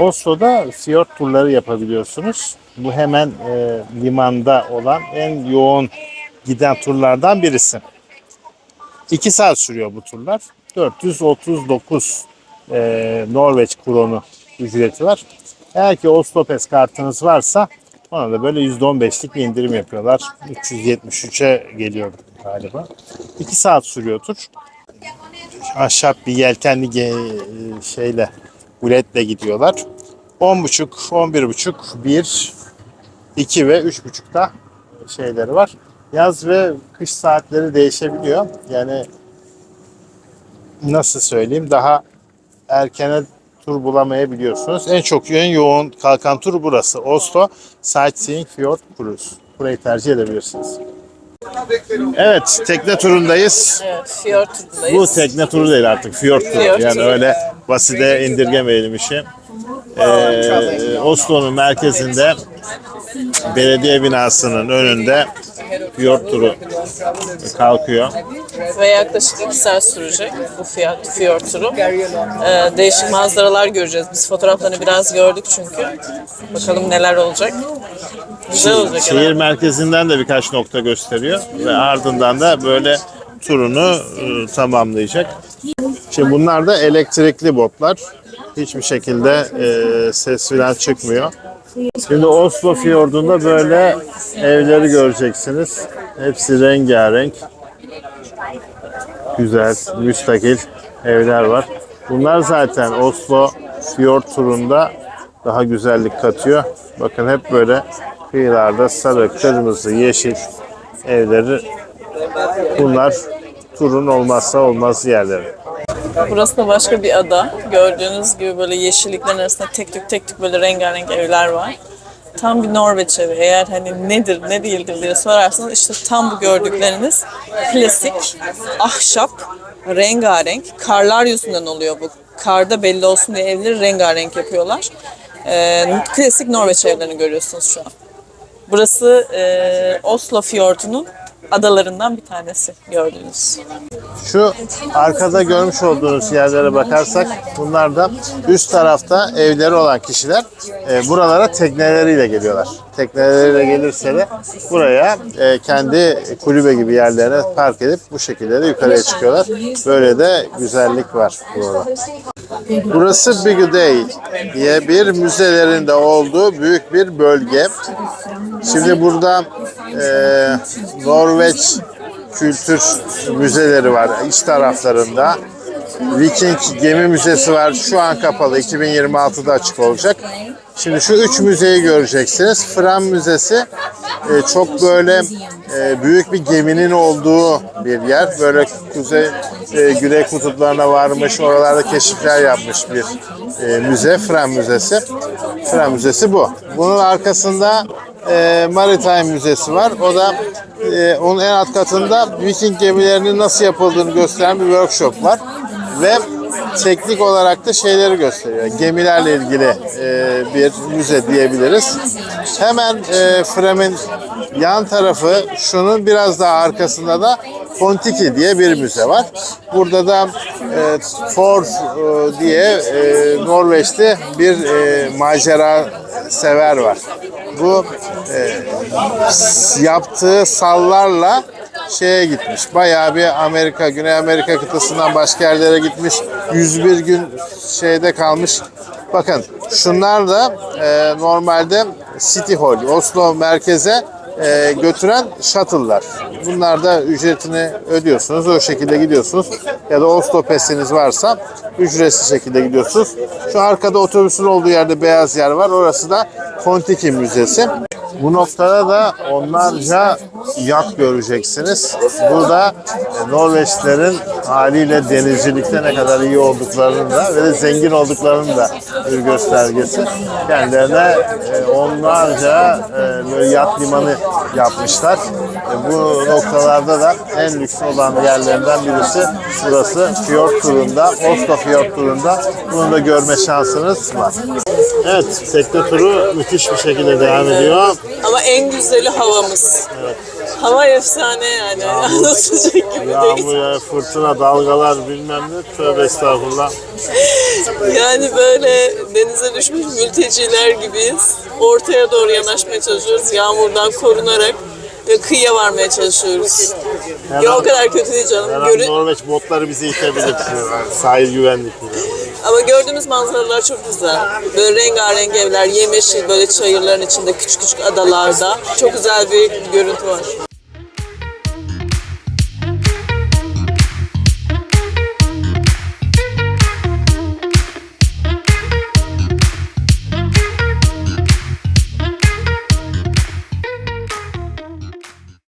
Oslo'da fiyort turları yapabiliyorsunuz. Bu hemen e, limanda olan en yoğun giden turlardan birisi. 2 saat sürüyor bu turlar. 439 e, Norveç kronu ücreti var. Eğer ki Oslo Pes kartınız varsa ona da böyle %15'lik bir indirim yapıyorlar. 373'e geliyor galiba. 2 saat sürüyor tur. Ahşap bir yelkenli ge- şeyle, guletle gidiyorlar. 10.30, 11.30, 1, 2 ve 3.30'da şeyleri var. Yaz ve kış saatleri değişebiliyor. Yani nasıl söyleyeyim daha erkene tur bulamayabiliyorsunuz. En çok en yoğun kalkan tur burası. Oslo Sightseeing Fjord Cruise. Burayı tercih edebilirsiniz. Evet, tekne turundayız. Evet, fiyort turundayız. Bu tekne turu değil artık, fjord turu. Fjord yani turu. öyle basite indirgemeyelim işi. Ee, Oslo'nun merkezinde belediye binasının önünde fjord turu kalkıyor. Ve yaklaşık 2 saat sürecek bu fiyat, fiyort turu. Ee, değişik manzaralar göreceğiz. Biz fotoğraflarını biraz gördük çünkü. Bakalım neler olacak. Şehir merkezinden de birkaç nokta gösteriyor ve ardından da böyle turunu e, tamamlayacak. Şimdi bunlar da elektrikli botlar. Hiçbir şekilde e, ses falan çıkmıyor. Şimdi Oslo Fjordu'nda böyle evleri göreceksiniz. Hepsi rengarenk. Güzel, müstakil evler var. Bunlar zaten Oslo Fjord turunda daha güzellik katıyor. Bakın hep böyle kıyılarda sarı, kırmızı, yeşil evleri bunlar turun olmazsa olmaz yerleri. Burası da başka bir ada. Gördüğünüz gibi böyle yeşilliklerin arasında tek tük tek tük böyle rengarenk evler var. Tam bir Norveç evi. Eğer hani nedir ne değildir diye sorarsanız işte tam bu gördükleriniz klasik ahşap rengarenk karlar yüzünden oluyor bu. Karda belli olsun diye evleri rengarenk yapıyorlar. Ee, klasik Norveç evlerini görüyorsunuz şu an. Burası e, Oslo Fjordu'nun adalarından bir tanesi gördüğünüz. Şu arkada görmüş olduğunuz yerlere bakarsak bunlar da üst tarafta evleri olan kişiler e, buralara tekneleriyle geliyorlar. Tekneleriyle gelirse de buraya e, kendi kulübe gibi yerlerine park edip bu şekilde de yukarıya çıkıyorlar. Böyle de güzellik var burada. Burası Big Day diye bir müzelerinde olduğu büyük bir bölge. Şimdi burada e, Norveç kültür müzeleri var iç taraflarında. Viking Gemi Müzesi var. Şu an kapalı. 2026'da açık olacak. Şimdi şu üç müzeyi göreceksiniz. Fram Müzesi e, çok böyle e, büyük bir geminin olduğu bir yer. Böyle kuzey e, güney kutuplarına varmış, oralarda keşifler yapmış bir e, müze. Fram Müzesi. Fram Müzesi bu. Bunun arkasında e, Maritime Müzesi var. O da e, onun en alt katında Viking gemilerinin nasıl yapıldığını gösteren bir workshop var. Ve teknik olarak da şeyleri gösteriyor. Gemilerle ilgili e, bir müze diyebiliriz. Hemen e, Fram'in yan tarafı şunun biraz daha arkasında da Kontiki diye bir müze var. Burada da e, Thor e, diye e, Norveç'te bir e, macera sever var. Bu e, yaptığı sallarla şeye gitmiş. Bayağı bir Amerika, Güney Amerika kıtasından başka yerlere gitmiş. 101 gün şeyde kalmış. Bakın şunlar da e, normalde City Hall, Oslo merkeze e, götüren shuttle'lar. Bunlar da ücretini ödüyorsunuz. O şekilde gidiyorsunuz. Ya da Oslo pesiniz varsa ücretsiz şekilde gidiyorsunuz. Şu arkada otobüsün olduğu yerde beyaz yer var. Orası da Kontiki Müzesi. Bu noktada da onlarca yat göreceksiniz. Burada Norveçlerin haliyle denizcilikte ne kadar iyi olduklarını da ve de zengin olduklarını da bir göstergesi. Kendilerine e, onlarca e, yat limanı yapmışlar. E, Bu noktalarda da en lüks olan yerlerinden birisi burası. Fjord turunda, Oslo Fjord turunda bunu da görme şansınız var. Evet, tekne turu müthiş bir şekilde devam ediyor. Ama en güzeli havamız. Hava efsane yani. Anlatılacak gibi değil. Yağmur, ya, fırtına, dalgalar bilmem ne. Tövbe estağfurullah. Yani böyle denize düşmüş mülteciler gibiyiz. Ortaya doğru yanaşmaya çalışıyoruz. Yağmurdan korunarak ve kıyıya varmaya çalışıyoruz. Her Ya o an, kadar kötü değil canım. an Görü- Norveç botları bizi itebilir. Yani sahil güvenlikleri. Ama gördüğümüz manzaralar çok güzel. Böyle rengarenk evler, yemyeşil böyle çayırların içinde küçük küçük adalarda. Çok güzel bir görüntü var.